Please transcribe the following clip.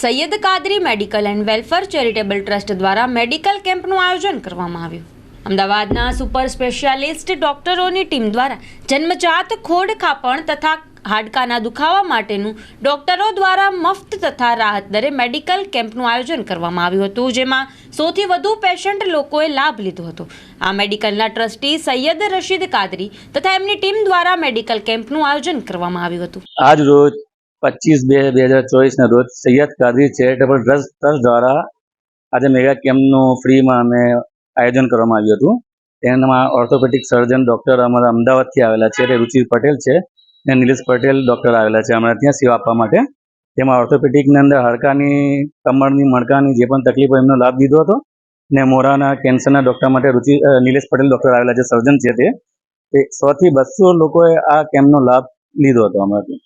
Saiyad Kadri medical and welfare charitable trust દ્વારા medical કેમ્પનું આયોજન કરવામાં આવ્યું. અમદાવાદના સુપર સ્પેશિયાલિસ્ટ ડોક્ટરોની ટીમ દ્વારા જન્મજાત ખોડ ખાપણ તથા હાડકાના દુખાવા માટેનું ડોક્ટરો દ્વારા મફત તથા રાહત દરે મેડિકલ કેમ્પનું આયોજન કરવામાં આવ્યું હતું, જેમાં સૌથી વધુ પેશન્ટ લોકોએ લાભ લીધો હતો. આ મેડિકલના ટ્રસ્ટી સૈયદ રશીદ કાદરી તથા એમની ટીમ દ્વારા મેડિકલ કેમ્પનું આયોજન કરવામાં આવ્યું હતું. આજ રોજ પચીસ બે બે હજાર ચોવીસના રોજ Saiyad Kadri charitable trust trust દ્વારા આજે મેગા કેમ્પનું ફ્રીમાં અમે આયોજન કરવામાં આવ્યું હતું. તેનામાં ઓર્થોપેડિક સર્જન ડૉક્ટર અમારા અમદાવાદથી આવેલા છે તે રુચિર પટેલ છે અને નિલેશ પટેલ ડૉક્ટર આવેલા છે. અમારા ત્યાં સેવા આપવા માટે. તેમાં ઓર્થોપેડિકની અંદર હાડકાની, કમરની, મણકાની જે પણ તકલીફ એમનો લાભ લીધો હતો ને મોરાના, કેન્સરના ડૉક્ટર માટે રુચિ નિલેશ પટેલ ડૉક્ટર આવેલા છે સર્જન છે તે. સોથી બસો લોકોએ આ કેમ્પનો લાભ લીધો હતો અમારાથી.